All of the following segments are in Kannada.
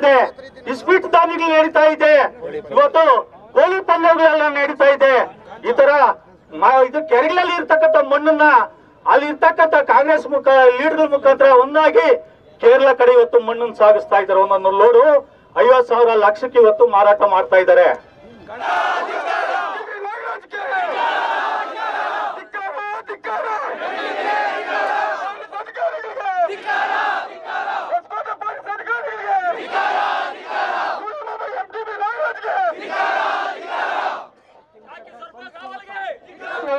ಇದೆ. ಇಸ್ಪಿಟ್ ದಾನಿಗಳು ನಡೀತಾ ಇದೆ. ಇವತ್ತು ಕೋಳಿ ಪಂದ್ಯಗಳೆಲ್ಲ ನಡೀತಾ ಇದೆ. ಈ ತರ ಇದು ಕೆರೆಗಳಲ್ಲಿ ಇರ್ತಕ್ಕಂಥ ಮಣ್ಣನ್ನ ಅಲ್ಲಿ ಇರ್ತಕ್ಕಂಥ ಕಾಂಗ್ರೆಸ್ ಮುಖ ಲೀಡರ್ ಮುಖಾಂತರ ಒಂದಾಗಿ ಕೇರಳ ಕಡೆ ಇವತ್ತು ಮಣ್ಣನ್ನು ಸಾಗಿಸ್ತಾ ಇದ್ದಾರೆ. ಒಂದೊಂದು ಲೋಡು ಐವತ್ ಸಾವಿರ ಲಕ್ಷಕ್ಕೆ ಇವತ್ತು ಮಾರಾಟ ಮಾಡ್ತಾ ಇದ್ದಾರೆ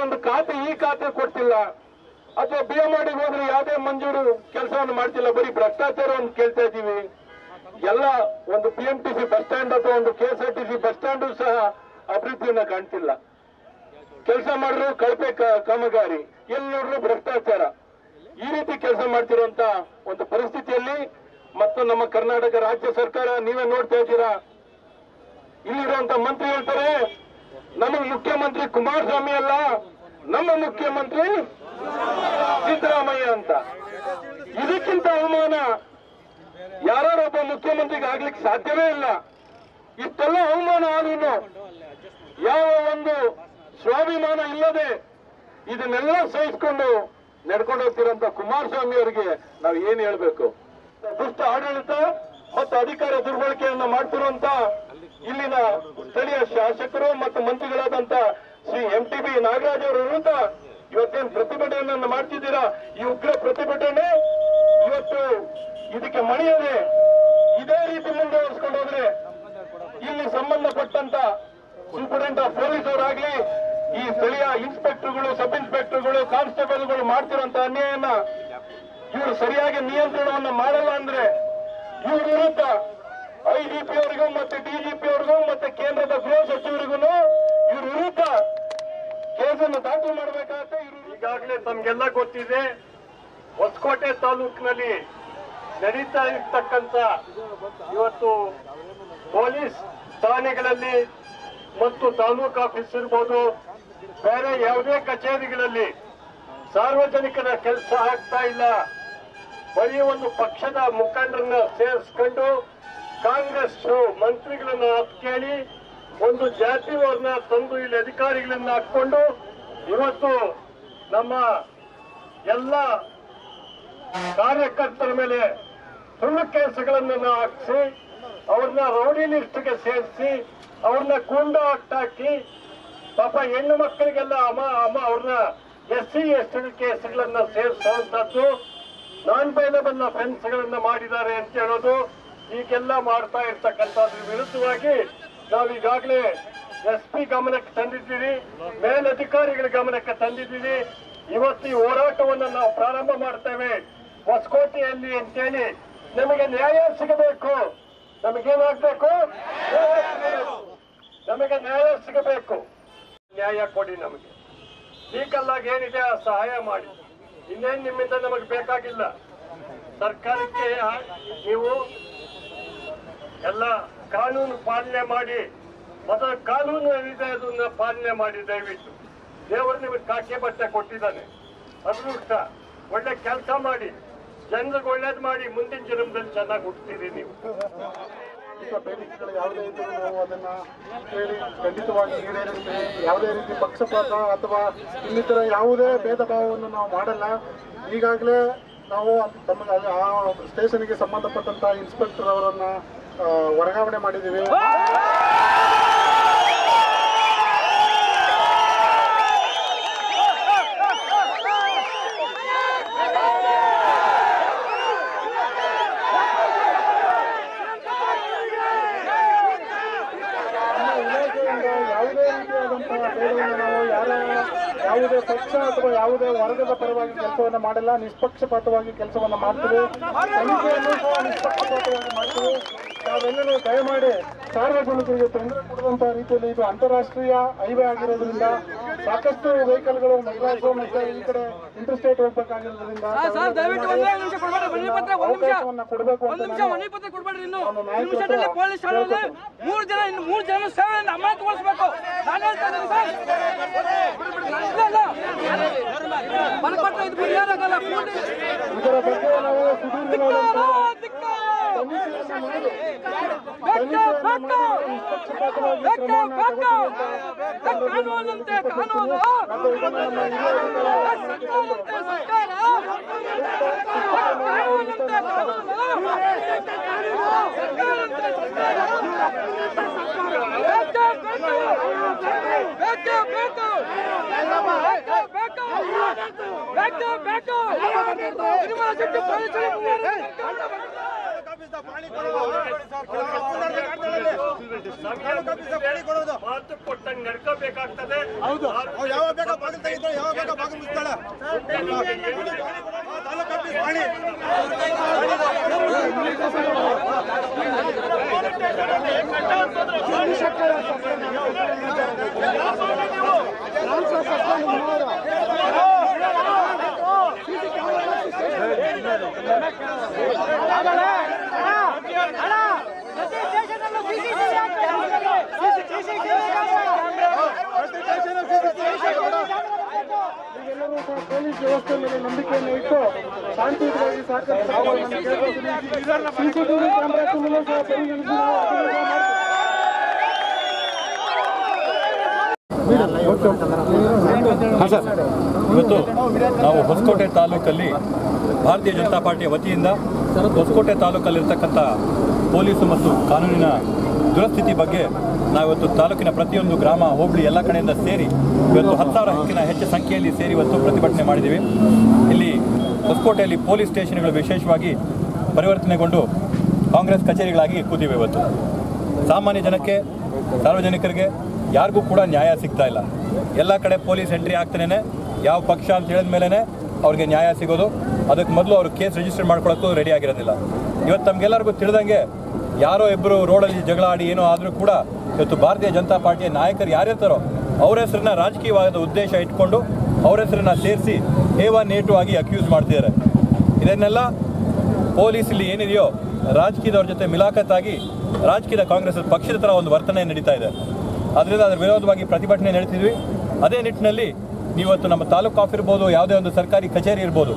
ಒಂದು ಖಾತೆ ಈ ಖಾತೆ ಕೊಡ್ತಿಲ್ಲ ಅಥವಾ ಬಿ ಎಂ ಹೋದ್ರೆ ಯಾವುದೇ ಮಂಜೂರು ಮಾಡ್ತಿಲ್ಲ ಬರೀ ಭ್ರಷ್ಟಾಚಾರವನ್ನು ಕೇಳ್ತಾ ಇದ್ದೀವಿ. ಎಲ್ಲ ಒಂದು P M T C bus stand ಅಥವಾ ಒಂದು K S R T C bus stand ಸಹ ಅಭಿವೃದ್ಧಿಯನ್ನ ಕಾಣ್ತಿಲ್ಲ. ಕೆಲಸ ಮಾಡಿದ್ರು ಕಳಪೆ ಕಾಮಗಾರಿ. ಎಲ್ಲಿ ನೋಡಿದ್ರು ಭ್ರಷ್ಟಾಚಾರ. ಈ ರೀತಿ ಕೆಲಸ ಮಾಡ್ತಿರುವಂತ ಒಂದು ಪರಿಸ್ಥಿತಿಯಲ್ಲಿ ಮತ್ತು ನಮ್ಮ ಕರ್ನಾಟಕ ರಾಜ್ಯ ಸರ್ಕಾರ, ನೀವೇ ನೋಡ್ತಾ ಇದ್ದೀರಾ? ಇಲ್ಲಿರುವಂತ ಮಂತ್ರಿ ಹೇಳ್ತಾರೆ ನಮ್ಮ ಮುಖ್ಯಮಂತ್ರಿ ಕುಮಾರಸ್ವಾಮಿ ಅಲ್ಲ, ನಮ್ಮ ಮುಖ್ಯಮಂತ್ರಿ ಸಿದ್ದರಾಮಯ್ಯ ಅಂತ. ಇದಕ್ಕಿಂತ ಅವಮಾನ ಯಾರೊಬ್ಬ ಮುಖ್ಯಮಂತ್ರಿಗೆ ಆಗ್ಲಿಕ್ಕೆ ಸಾಧ್ಯವೇ ಇಲ್ಲ. ಇಷ್ಟೆಲ್ಲ ಅವಮಾನ ಆದ್ರೂ ಯಾವ ಒಂದು ಸ್ವಾಭಿಮಾನ ಇಲ್ಲದೆ ಇದನ್ನೆಲ್ಲ ಸಹಿಸಿಕೊಂಡು ನಡ್ಕೊಂಡು ಹೋಗ್ತಿರೋಂತ ಕುಮಾರಸ್ವಾಮಿ ಅವರಿಗೆ ನಾವು ಏನ್ ಹೇಳ್ಬೇಕು? ದುಷ್ಟ ಆಡಳಿತ ಮತ್ತು ಅಧಿಕಾರ ದುರ್ಬಳಕೆಯನ್ನು ಮಾಡ್ತಿರುವಂತ ಇಲ್ಲಿನ ಸ್ಥಳೀಯ ಶಾಸಕರು ಮತ್ತು ಮಂತ್ರಿಗಳಾದಂತ Shri M T B Nagaraj ಅವರ ಇವತ್ತೇನು ಪ್ರತಿಭಟನೆಯನ್ನ ಮಾಡ್ತಿದ್ದೀರಾ? ಈ ಉಗ್ರ ಪ್ರತಿಭಟನೆ ಇವತ್ತು ಇದಕ್ಕೆ ಮಣಿಯದೆ ಇದೇ ರೀತಿ ಮುಂದುವರಿಸಿಕೊಂಡು ಹೋದ್ರೆ ಇಲ್ಲಿ ಸಂಬಂಧಪಟ್ಟಂತ ಸೂಪರಿಂಟ್ ಆಫ್ ಪೊಲೀಸ್ ಅವರಾಗ್ಲಿ, ಈ ಸ್ಥಳೀಯ ಇನ್ಸ್ಪೆಕ್ಟರ್ಗಳು ಸಬ್ ಇನ್ಸ್ಪೆಕ್ಟರ್ಗಳು ಕಾನ್ಸ್ಟೇಬಲ್ಗಳು ಮಾಡ್ತಿರುವಂತ ಅನ್ಯಾಯನ ಇವರು ಸರಿಯಾಗಿ ನಿಯಂತ್ರಣವನ್ನ ಮಾಡಲ್ಲ ಅಂದ್ರೆ ಇವ್ರ ವಿರುದ್ಧ ಐಜಿಪಿ ಅವರಿಗೂ ಮತ್ತೆ ಡಿಜಿಪಿ ಅವರಿಗೂ ಮತ್ತೆ ಕೇಂದ್ರದ ಗೃಹ ಸಚಿವರಿಗೂ ಇವ್ರ ವಿರುದ್ಧ ಕೇಸನ್ನು ದಾಖಲು ಮಾಡಬೇಕಾಗುತ್ತೆ ಈಗಾಗಲೇ ತಮ್ಗೆಲ್ಲ ಗೊತ್ತಿದೆ ಹೊಸಕೋಟೆ ತಾಲೂಕಿನಲ್ಲಿ ನಡೀತಾ ಇರ್ತಕ್ಕಂಥ ಇವತ್ತು ಪೊಲೀಸ್ ಠಾಣೆಗಳಲ್ಲಿ ಮತ್ತು ತಾಲೂಕು ಆಫೀಸ್ ಇರ್ಬೋದು, ಬೇರೆ ಯಾವುದೇ ಕಚೇರಿಗಳಲ್ಲಿ ಸಾರ್ವಜನಿಕರ ಕೆಲಸ ಆಗ್ತಾ ಇಲ್ಲ. ಬರೀ ಒಂದು ಪಕ್ಷದ ಮುಖಂಡರನ್ನ ಸೇರಿಸ್ಕೊಂಡು ಕಾಂಗ್ರೆಸ್ ಮಂತ್ರಿಗಳನ್ನ ಕೇಳಿ ಒಂದು ಜಾತಿಯವರನ್ನ ತಂದು ಇಲ್ಲಿ ಅಧಿಕಾರಿಗಳನ್ನ ಹಾಕೊಂಡು ಇವತ್ತು ನಮ್ಮ ಎಲ್ಲ ಕಾರ್ಯಕರ್ತರ ಮೇಲೆ ಸುಳ್ಳು ಕೇಸುಗಳನ್ನು ಹಾಕಿಸಿ, ಅವ್ರನ್ನ ರೌಡಿ ಲಿಸ್ಟ್ಗೆ ಸೇರಿಸಿ, ಅವ್ರನ್ನ ಗೂಂಡ ಹಾಕಿ, ಪಾಪ ಹೆಣ್ಣು ಮಕ್ಕಳಿಗೆಲ್ಲ ಅಮ್ಮ ಅಮ್ಮ ಅವ್ರನ್ನ ಎಸ್ ಸಿ, ಎಸ್ ಟಿ ಕೇಸ್ಗಳನ್ನ ಸೇರಿಸುವಂತದ್ದು ನಾನ್ ಬೈಲಬಲ್ ಗಳನ್ನ ಮಾಡಿದ್ದಾರೆ ಅಂತ ಹೇಳೋದು ಈಗೆಲ್ಲ ಮಾಡ್ತಾ ಇರ್ತಕ್ಕಂಥದ್ರ ವಿರುದ್ಧವಾಗಿ ನಾವೀಗಾಗಲೇ ಎಸ್ ಪಿ ಗಮನಕ್ಕೆ ತಂದಿದ್ದೀವಿ, ಮೇಲಧಿಕಾರಿಗಳ ಗಮನಕ್ಕೆ ತಂದಿದ್ದೀವಿ. ಇವತ್ತು ಈ ಹೋರಾಟವನ್ನು ನಾವು ಪ್ರಾರಂಭ ಮಾಡ್ತೇವೆ. ಹೊಸಕೋಟೆಯಲ್ಲಿ ಅಂತೇಳಿ ನಮಗೆ ನ್ಯಾಯ ಸಿಗಬೇಕು. ನಮಗೇನಾಗಬೇಕು. ನಮಗೆ ನ್ಯಾಯ ಸಿಗಬೇಕು. ನ್ಯಾಯ ಕೊಡಿ ನಮಗೆ. ಲೀಗಲ್ಲಾಗಿ ಏನಿದೆ? ಆ ಸಹಾಯ ಮಾಡಿ. ಇನ್ನೇನು ನಿಮ್ಮಿಂದ ನಮಗೆ ಬೇಕಾಗಿಲ್ಲ. ಸರ್ಕಾರಕ್ಕೆ ನೀವು ಎಲ್ಲ ಕಾನೂನು ಪಾಲನೆ ಮಾಡಿ, ಮೊದಲ ಕಾನೂನು ಏನಿದೆ ಅದನ್ನ ಪಾಲನೆ ಮಾಡಿ ದಯವಿಟ್ಟು. ದೇವರು ನಿಮಗೆ ಕಾಕೆ ಬಟ್ಟೆ ಕೊಟ್ಟಿದ್ದಾನೆ. ಅದೃಷ್ಟ ಒಳ್ಳೆ ಕೆಲಸ ಮಾಡಿ. ಜನರಿಗೆ ಒಳ್ಳೇದು ಮಾಡಿ ಮುಂದಿನ ಜನ್ಮದಲ್ಲಿ ಚೆನ್ನಾಗಿ ಹುಡ್ತೀರಿ ನೀವು. ಯಾವುದೇ ನಾವು ಅದನ್ನ ಖಂಡಿತವಾಗಿ ಯಾವುದೇ ರೀತಿ ಪಕ್ಷಪಾತ ಅಥವಾ ಇನ್ನಿತರ ಯಾವುದೇ ಭೇದ ಭಾವವನ್ನು ನಾವು ಮಾಡಲ್ಲ. ಈಗಾಗಲೇ ನಾವು ತಮ್ಮ ಆ ಸ್ಟೇಷನ್ಗೆ ಸಂಬಂಧಪಟ್ಟಂತ ಇನ್ಸ್ಪೆಕ್ಟರ್ ಅವರನ್ನ ವರ್ಗಾವಣೆ ಮಾಡಿದ್ದೀವಿ ನಮ್ಮ ಇಲಾಖೆಯಿಂದ ಯಾವುದೇ ರೀತಿಯಾದಂತಹ ಬೇಡವನ್ನು ನಾವು ಯಾರ ಯಾವುದೇ ಪಕ್ಷ ಅಥವಾ ಯಾವುದೇ ವರ್ಗದ ಪರವಾಗಿ ಕೆಲಸವನ್ನು ಮಾಡಲ್ಲ ನಿಷ್ಪಕ್ಷಪಾತವಾಗಿ ಕೆಲಸವನ್ನು ಮಾಡ್ತೀವಿ. ತನಿಖೆಯನ್ನು ಸಹ ನಿಷ್ಪಕ್ಷಪಾತವಾಗಿ ಮಾಡ್ತೀವಿ. ನಾವೆಲ್ಲರೂ ದಯಮಾಡಿ ಸಾರ್ವಜನಿಕರಿಗೆ ತೊಂದರೆ ಕೊಡುವಂತಹ ರೀತಿಯಲ್ಲಿ ಇದು ಅಂತಾರಾಷ್ಟ್ರೀಯ ಹೈವೇ ಆಗಿರೋದ್ರಿಂದ ಸಾಕಷ್ಟು ವೆಹಿಕಲ್ಗಳು ಮಹಿಳಾ ಮತ್ತೆ ಈ ಕಡೆ ಇಂಟರ್ಸ್ಟೇಟ್ ಹೋಗ್ಬೇಕಾಗಿರೋದ್ರಿಂದ ಅವಕಾಶವನ್ನ ಕೊಡಬೇಕು ಅಂತ ಮೂರು ಜನ ಇನ್ನು ಮೂರು ಜನ ಅಮಾನತುಗೊಳಿಸಬೇಕು ನಾನು ಹೇಳ್ತಾ ಇದ್ದೀನಿ ಸರ್ ಇಲ್ಲ ಇಲ್ಲ ಮನೆ ಪತ್ರ ಇದು ಬಿರಿಯಾನಾಗಲ್ಲ ಇದರ ಬಗ್ಗೆ ನಾವು ಕಾನೂನಂತೆ ಕಾನೂನು ಸರ್ಕಾರ. ಬೇಕೇ ಬೇಕು ಬೇಕೇ ನಿರ್ಮಲಾ ಶೆಟ್ಟಿ ಮಾತು ಕೊಟ್ಟಂಗೆ ನಡ್ಕೋಬೇಕಾಗ್ತದೆ. ಹೌದು. ಯಾವಾಗ ಬೇಕಾ ಬಾಗಿಲು ತೆಗಿತಾರೆ ಯಾವಾಗ ಬೇಕಾ ಬಾಗಿಲು ಮುಚ್ತಾಳೆ? ತಾಲೂಕು ಸರ್ ಮಾಡಿ ಎಲ್ಲರೂ ಕೂಡ ಪೊಲೀಸ್ ವ್ಯವಸ್ಥೆ ಮೇಲೆ ಇಟ್ಟು ಶಾಂತಿಯುತವಾಗಿ ಕ್ಯಾಮೆರಾ ಇವತ್ತು ನಾವು ಹೊಸಕೋಟೆ ತಾಲೂಕಲ್ಲಿ ಭಾರತೀಯ ಜನತಾ ಪಾರ್ಟಿಯ ವತಿಯಿಂದ ಹೊಸಕೋಟೆ ತಾಲೂಕಲ್ಲಿರ್ತಕ್ಕಂಥ ಪೊಲೀಸು ಮತ್ತು ಕಾನೂನಿನ ದುರಸ್ಥಿತಿ ಬಗ್ಗೆ ನಾವಿವತ್ತು ತಾಲೂಕಿನ ಪ್ರತಿಯೊಂದು ಗ್ರಾಮ, ಹೋಬಳಿ ಎಲ್ಲ ಕಡೆಯಿಂದ ಸೇರಿ ಇವತ್ತು ಹತ್ತು ಸಾವಿರ ಹೆಚ್ಚು ಸಂಖ್ಯೆಯಲ್ಲಿ ಸೇರಿ ಇವತ್ತು ಪ್ರತಿಭಟನೆ ಮಾಡಿದ್ದೀವಿ. ಇಲ್ಲಿ ಹೊಸಕೋಟೆಯಲ್ಲಿ ಪೊಲೀಸ್ ಸ್ಟೇಷನ್ಗಳು ವಿಶೇಷವಾಗಿ ಪರಿವರ್ತನೆಗೊಂಡು ಕಾಂಗ್ರೆಸ್ ಕಚೇರಿಗಳಾಗಿ ಕೂತಿವೆ ಇವತ್ತು. ಸಾಮಾನ್ಯ ಜನಕ್ಕೆ, ಸಾರ್ವಜನಿಕರಿಗೆ ಯಾರಿಗೂ ಕೂಡ ನ್ಯಾಯ ಸಿಗ್ತಾ ಇಲ್ಲ. ಎಲ್ಲ ಕಡೆ ಪೊಲೀಸ್ ಎಂಟ್ರಿ ಆಗ್ತಾನೆ. ಯಾವ ಪಕ್ಷ ಅಂತ ಹೇಳಿದ ಮೇಲೇ ಅವ್ರಿಗೆ ನ್ಯಾಯ ಸಿಗೋದು. ಅದಕ್ಕೆ ಮೊದಲು ಅವರು ಕೇಸ್ ರಿಜಿಸ್ಟರ್ ಮಾಡ್ಕೊಳ್ಳೋಕ್ಕೂ ರೆಡಿ ಆಗಿರೋದಿಲ್ಲ. ಇವತ್ತು ತಮಗೆಲ್ಲರಿಗೂ ತಿಳಿದಂಗೆ ಯಾರೋ ಇಬ್ಬರು ರೋಡಲ್ಲಿ ಜಗಳ ಆಡಿ ಏನೋ ಆದರೂ ಕೂಡ ಇವತ್ತು ಭಾರತೀಯ ಜನತಾ ಪಾರ್ಟಿಯ ನಾಯಕರು ಯಾರಿರ್ತಾರೋ ಅವ್ರ ಹೆಸರನ್ನ ರಾಜಕೀಯವಾದ ಉದ್ದೇಶ ಇಟ್ಕೊಂಡು ಅವ್ರ ಹೆಸರನ್ನ ಸೇರಿಸಿ ಏವ ನೇಟು ಆಗಿ ಅಕ್ಯೂಸ್ ಮಾಡ್ತಿದ್ದಾರೆ. ಇದನ್ನೆಲ್ಲ ಪೊಲೀಸ್ ಇಲ್ಲಿ ಏನಿದೆಯೋ ರಾಜಕೀಯದವ್ರ ಜೊತೆ ಮಿಲಾಖತ್ತಾಗಿ ರಾಜಕೀಯದ ಕಾಂಗ್ರೆಸ್ ಪಕ್ಷದ ಥರ ಒಂದು ವರ್ತನೆ ನಡೀತಾ ಇದೆ. ಅದರಿಂದ ಅದರ ವಿರೋಧವಾಗಿ ಪ್ರತಿಭಟನೆ ನಡೀತಿದ್ವಿ. ಅದೇ ನಿಟ್ಟಿನಲ್ಲಿ ನೀವತ್ತು ನಮ್ಮ ತಾಲೂಕು ಆಫ್ ಇರ್ಬೋದು, ಯಾವುದೇ ಒಂದು ಸರ್ಕಾರಿ ಕಚೇರಿ ಇರ್ಬೋದು,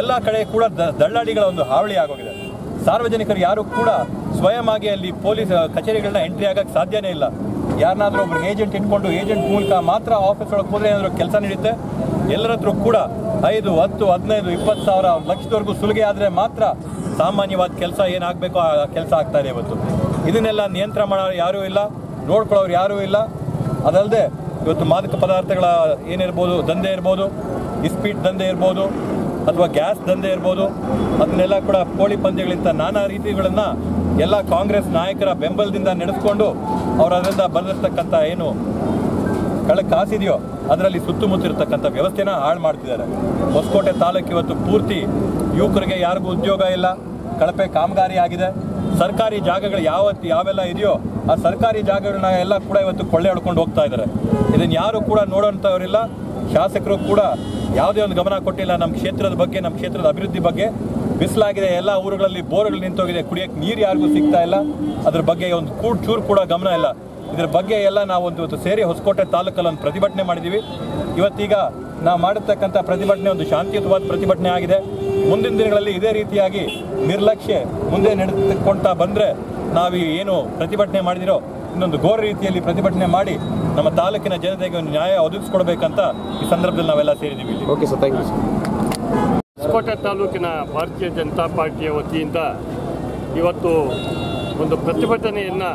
ಎಲ್ಲ ಕಡೆ ಕೂಡ ದಳ್ಳಾಡಿಗಳ ಒಂದು ಹಾವಳಿ ಆಗೋಗಿದೆ. ಸಾರ್ವಜನಿಕರು ಯಾರು ಕೂಡ ಸ್ವಯಂ ಆಗಿ ಅಲ್ಲಿ ಪೊಲೀಸ್, ಕಚೇರಿಗಳನ್ನ ಎಂಟ್ರಿ ಆಗಕ್ಕೆ ಸಾಧ್ಯನೇ ಇಲ್ಲ. ಯಾರನ್ನಾದರೂ ಒಬ್ರು ಏಜೆಂಟ್ ಇಟ್ಕೊಂಡು ಏಜೆಂಟ್ ಮೂಲಕ ಮಾತ್ರ ಆಫೀಸ್ ಒಳಗೆ ಹೋದ್ರೆ ಏನಾದರೂ ಕೆಲಸ ನಡೆಯುತ್ತೆ ಎಲ್ಲರತ್ರೂ ಕೂಡ ಐದು, ಹತ್ತು, ಹದಿನೈದು, ಇಪ್ಪತ್ತು ಸಾವಿರ ಲಕ್ಷದವರೆಗೂ ಸುಲಿಗೆ ಆದರೆ ಮಾತ್ರ ಸಾಮಾನ್ಯವಾದ ಕೆಲಸ ಏನಾಗಬೇಕೋ, ಆ ಕೆಲಸ ಆಗ್ತಾ ಇದೆ ಇವತ್ತು. ಇದನ್ನೆಲ್ಲ ನಿಯಂತ್ರಣ ಮಾಡೋರು ಯಾರೂ ಇಲ್ಲ, ನೋಡ್ಕೊಳ್ಳೋರು ಯಾರೂ ಇಲ್ಲ. ಅದಲ್ಲದೆ ಇವತ್ತು ಮಾದಕ ಪದಾರ್ಥಗಳ ಏನಿರ್ಬೋದು, ದಂಧೆ ಇರ್ಬೋದು, ಇಸ್ಪೀಟ್ ದಂಧೆ ಇರ್ಬೋದು, ಅಥವಾ ಗ್ಯಾಸ್ ದಂಧೆ ಇರ್ಬೋದು, ಅದನ್ನೆಲ್ಲ ಕೂಡ ಕೋಳಿ ಪಂದ್ಯಗಳಿಂದ ನಾನಾ ರೀತಿಗಳನ್ನು ಎಲ್ಲ ಕಾಂಗ್ರೆಸ್ ನಾಯಕರ ಬೆಂಬಲದಿಂದ ನಡೆಸ್ಕೊಂಡು ಅವರು ಅದರಿಂದ ಬಂದಿರತಕ್ಕಂಥ ಏನು ಕಳೆ ಕಾಸಿದೆಯೋ ಅದರಲ್ಲಿ ಸುತ್ತಮುತ್ತಿರತಕ್ಕಂಥ ವ್ಯವಸ್ಥೆನ ಹಾಳು ಮಾಡ್ತಿದ್ದಾರೆ. ಹೊಸಕೋಟೆ ತಾಲೂಕು ಇವತ್ತು ಪೂರ್ತಿ ಯುವಕರಿಗೆ ಯಾರಿಗೂ ಉದ್ಯೋಗ ಇಲ್ಲ, ಕಳಪೆ ಕಾಮಗಾರಿ ಆಗಿದೆ. ಸರ್ಕಾರಿ ಜಾಗಗಳು ಯಾವತ್ತು ಯಾವೆಲ್ಲ ಇದೆಯೋ ಆ ಸರ್ಕಾರಿ ಜಾಗಗಳನ್ನ ಎಲ್ಲ ಕೂಡ ಇವತ್ತು ಕೊಳ್ಳೆ ಹೊಡ್ಕೊಂಡು ಹೋಗ್ತಾ ಇದ್ದಾರೆ ಇದನ್ನು ಯಾರು ಕೂಡ ನೋಡೋಂಥವರಿಲ್ಲ ಶಾಸಕರು ಕೂಡ ಯಾವುದೇ ಒಂದು ಗಮನ ಕೊಟ್ಟಿಲ್ಲ. ನಮ್ಮ ಕ್ಷೇತ್ರದ ಬಗ್ಗೆ ನಮ್ಮ ಕ್ಷೇತ್ರದ ಅಭಿವೃದ್ಧಿ ಬಗ್ಗೆ. ಬಿಸಿಲಾಗಿದೆ, ಎಲ್ಲ ಊರುಗಳಲ್ಲಿ ಬೋರ್ಗಳು ನಿಂತೋಗಿದೆ. ಕುಡಿಯೋಕ್ಕೆ ನೀರು ಯಾರಿಗೂ ಸಿಗ್ತಾ ಇಲ್ಲ. ಅದ್ರ ಬಗ್ಗೆ ಒಂದು ಕೂಡ ಚೂರು ಕೂಡ ಗಮನ ಇಲ್ಲ. ಇದ್ರ ಬಗ್ಗೆ ಎಲ್ಲ ನಾವು ಒಂದು ಇವತ್ತು ಸೇರಿ ಹೊಸಕೋಟೆ ತಾಲೂಕಲ್ಲಿ ಒಂದು ಪ್ರತಿಭಟನೆ ಮಾಡಿದ್ದೀವಿ ಇವತ್ತೀಗ ನಾವು ಮಾಡಿರ್ತಕ್ಕಂಥ ಪ್ರತಿಭಟನೆ ಒಂದು ಶಾಂತಿಯುತವಾದ ಪ್ರತಿಭಟನೆ ಆಗಿದೆ. ಮುಂದಿನ ದಿನಗಳಲ್ಲಿ ಇದೇ ರೀತಿಯಾಗಿ ನಿರ್ಲಕ್ಷ್ಯ ಮುಂದೆ ನಡೆದುಕೊಂಡ್ತಾ ಬಂದರೆ ನಾವು ಏನು ಪ್ರತಿಭಟನೆ ಮಾಡಿದಿರೋ ಇನ್ನೊಂದು ಘೋರ ರೀತಿಯಲ್ಲಿ ಪ್ರತಿಭಟನೆ ಮಾಡಿ ನಮ್ಮ ತಾಲೂಕಿನ ಜನತೆಗೆ ಒಂದು ನ್ಯಾಯ ಒದಗಿಸ್ಕೊಡ್ಬೇಕಂತ ಈ ಸಂದರ್ಭದಲ್ಲಿ ನಾವೆಲ್ಲ ಸೇರಿದ್ದೀವಿ ಇಲ್ಲಿ. Okay sir thank you Hosakote ತಾಲೂಕಿನ ಭಾರತೀಯ ಜನತಾ ಪಾರ್ಟಿಯ ವತಿಯಿಂದ ಇವತ್ತು ಒಂದು ಪ್ರತಿಭಟನೆಯನ್ನು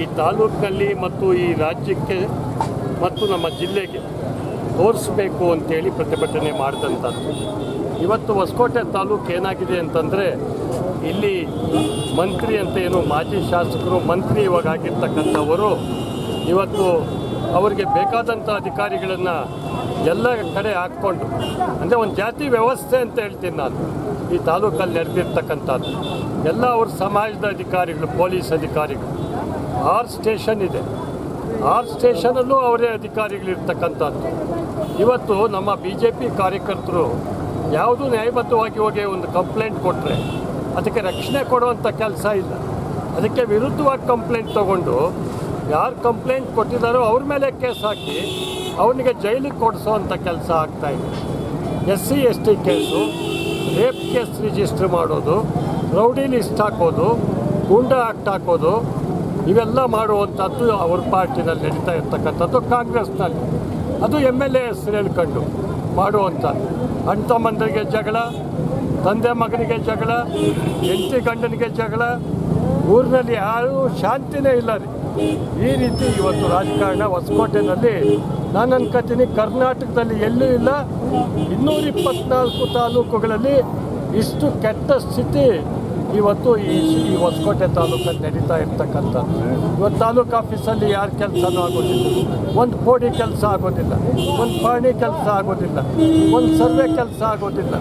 ಈ ತಾಲೂಕಿನಲ್ಲಿ ಮತ್ತು ಈ ರಾಜ್ಯಕ್ಕೆ ಮತ್ತು ನಮ್ಮ ಜಿಲ್ಲೆಗೆ ತೋರಿಸ್ಬೇಕು ಅಂತೇಳಿ ಪ್ರತಿಭಟನೆ ಮಾಡಿದಂಥದ್ದು. ಇವತ್ತು ಹೊಸಕೋಟೆ ತಾಲೂಕು ಏನಾಗಿದೆ ಅಂತಂದರೆ ಇಲ್ಲಿ ಮಂತ್ರಿ ಅಂತ ಏನು ಮಾಜಿ ಶಾಸಕರು ಮಂತ್ರಿ ಇವಾಗ ಆಗಿರ್ತಕ್ಕಂಥವರು ಇವತ್ತು ಅವರಿಗೆ ಬೇಕಾದಂಥ ಅಧಿಕಾರಿಗಳನ್ನು ಎಲ್ಲ ಕಡೆ ಹಾಕ್ಕೊಂಡು, ಅಂದರೆ ಒಂದು ಜಾತಿ ವ್ಯವಸ್ಥೆ ಅಂತ ಹೇಳ್ತೀನಿ ನಾನು, ಈ ತಾಲೂಕಲ್ಲಿ ನಡೆದಿರ್ತಕ್ಕಂಥದ್ದು. ಎಲ್ಲ ಅವ್ರ ಸಮಾಜದ ಅಧಿಕಾರಿಗಳು, ಪೊಲೀಸ್ ಅಧಿಕಾರಿಗಳು, ಆರ್ ಸ್ಟೇಷನ್ ಇದೆ. ಆರ್ ಸ್ಟೇಷನಲ್ಲೂ ಅವರೇ ಅಧಿಕಾರಿಗಳಿರ್ತಕ್ಕಂಥದ್ದು ಇವತ್ತು ನಮ್ಮ ಬಿ ಜೆ ಪಿ ಕಾರ್ಯಕರ್ತರು ಯಾವುದೂ ನ್ಯಾಯಬದ್ಧವಾಗಿ ಹೋಗಿ ಒಂದು ಕಂಪ್ಲೇಂಟ್ ಕೊಟ್ಟರೆ ಅದಕ್ಕೆ ರಕ್ಷಣೆ ಕೊಡುವಂಥ ಕೆಲಸ ಇಲ್ಲ. ಅದಕ್ಕೆ ವಿರುದ್ಧವಾಗಿ ಕಂಪ್ಲೇಂಟ್ ತಗೊಂಡು ಯಾರು ಕಂಪ್ಲೇಂಟ್ ಕೊಟ್ಟಿದ್ದಾರೋ ಅವ್ರ ಮೇಲೆ ಕೇಸ್ ಹಾಕಿ ಅವನಿಗೆ ಜೈಲಿಗೆ ಕೊಡಿಸೋವಂಥ ಕೆಲಸ ಆಗ್ತಾಯಿದೆ S C, S T case, rape case register ಮಾಡೋದು, rowdy list goonda, act act ಹಾಕೋದು, ಇವೆಲ್ಲ ಮಾಡುವಂಥದ್ದು ಅವ್ರ ಪಾರ್ಟಿನಲ್ಲಿ ನಡೀತಾ ಇರ್ತಕ್ಕಂಥದ್ದು ಕಾಂಗ್ರೆಸ್ನಲ್ಲಿ. ಅದು ಎಂ ಎಲ್ ಎ ಹೆಸರು ಹೇಳ್ಕೊಂಡು ಮಾಡುವಂಥದ್ದು. ಅಣ್ಣ ತಮ್ಮಂದರಿಗೆ ಜಗಳ ತಂದೆ ಮಗನಿಗೆ ಜಗಳ, ಹೆಂಡತಿ ಗಂಡನಿಗೆ ಜಗಳ, ಊರಿನಲ್ಲಿ ಯಾರೂ ಶಾಂತಿನೇ ಇಲ್ಲ ರೀ. ಈ ರೀತಿ ಇವತ್ತು ರಾಜಕಾರಣ ಹೊಸಕೋಟೆನಲ್ಲಿ ನಾನು ಅನ್ಕೋತೀನಿ ಕರ್ನಾಟಕದಲ್ಲಿ ಎಲ್ಲೂ ಇಲ್ಲ. ಇನ್ನೂರ ಇಪ್ಪತ್ನಾಲ್ಕು ತಾಲೂಕುಗಳಲ್ಲಿ ಇಷ್ಟು ಕೆಟ್ಟ ಸ್ಥಿತಿ ಇವತ್ತು ಈ ಈ ಹೊಸಕೋಟೆ ತಾಲೂಕಲ್ಲಿ ನಡೀತಾ ಇರ್ತಕ್ಕಂಥದ್ದು ಇವತ್ತು ತಾಲೂಕು ಆಫೀಸಲ್ಲಿ ಯಾರ ಕೆಲಸನೂ ಆಗೋದಿಲ್ಲ. ಒಂದು ಕೋಡಿ ಕೆಲಸ ಆಗೋದಿಲ್ಲ. ಒಂದು ಪಾಣಿ ಕೆಲಸ ಆಗೋದಿಲ್ಲ. ಒಂದು ಸರ್ವೆ ಕೆಲಸ ಆಗೋದಿಲ್ಲ.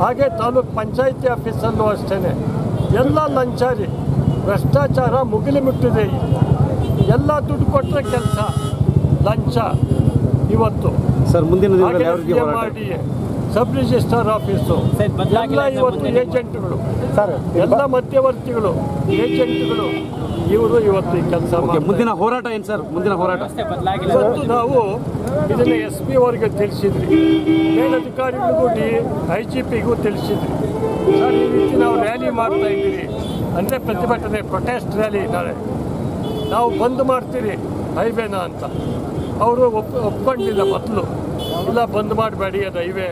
ಹಾಗೆ ತಾಲೂಕ್ ಪಂಚಾಯಿತಿ ಆಫೀಸಲ್ಲೂ ಅಷ್ಟೇ ಎಲ್ಲ ಲಂಚಾರಿ ಭ್ರಷ್ಟಾಚಾರ ಮುಗಿಲು ಮುಟ್ಟಿದೆ ಇಲ್ಲಿ ಎಲ್ಲ ದುಡ್ಡು ಕೊಟ್ಟರೆ ಕೆಲಸ ಲಂಚ ಇವತ್ತು. ಸರ್ ಮುಂದಿನ ಮಾಡಿ ಸಬ್ ರಿಜಿಸ್ಟ್ರಾರ್ ಆಫೀಸು ಎಲ್ಲ ಇವತ್ತು ಏಜೆಂಟ್ಗಳು ಸರ್ ಎಲ್ಲ ಮಧ್ಯವರ್ತಿಗಳು ಏಜೆಂಟ್ಗಳು. ಇವರು ಇವತ್ತು ಈ ಕೆಲಸ ಓಕೆ ಮುಂದಿನ ಹೋರಾಟ ಏನು ಸರ್? ಮುಂದಿನ ಹೋರಾಟ? ಇವತ್ತು ನಾವು ಇದನ್ನ ಎಸ್ ಪಿ ಅವರಿಗೆ ತಿಳಿಸಿದ್ರಿ ಮೇಲಧಿಕಾರಿಗಳಿಗೂ ಡಿ ಐ ಜಿ ಪಿಗೂ ತಿಳಿಸಿದ್ರಿ ಸರ್ ಈ ರೀತಿ ನಾವು ರ್ಯಾಲಿ ಮಾಡ್ತಾ ಇದ್ದೀವಿ. ಅಂದರೆ ಪ್ರತಿಭಟನೆ ಪ್ರೊಟೆಸ್ಟ್ ರ್ಯಾಲಿ ನಾಳೆ ನಾವು ಬಂದ್ ಮಾಡ್ತೀರಿ ಹೈವೇನ ಅಂತ. ಅವರು ಒಪ್ಪ ಒಪ್ಕೊಂಡಿಲ್ಲ ಮೊದಲು. ಇಲ್ಲ ಬಂದ್ ಮಾಡಬೇಡಿ ಅದು ಹೈವೇ.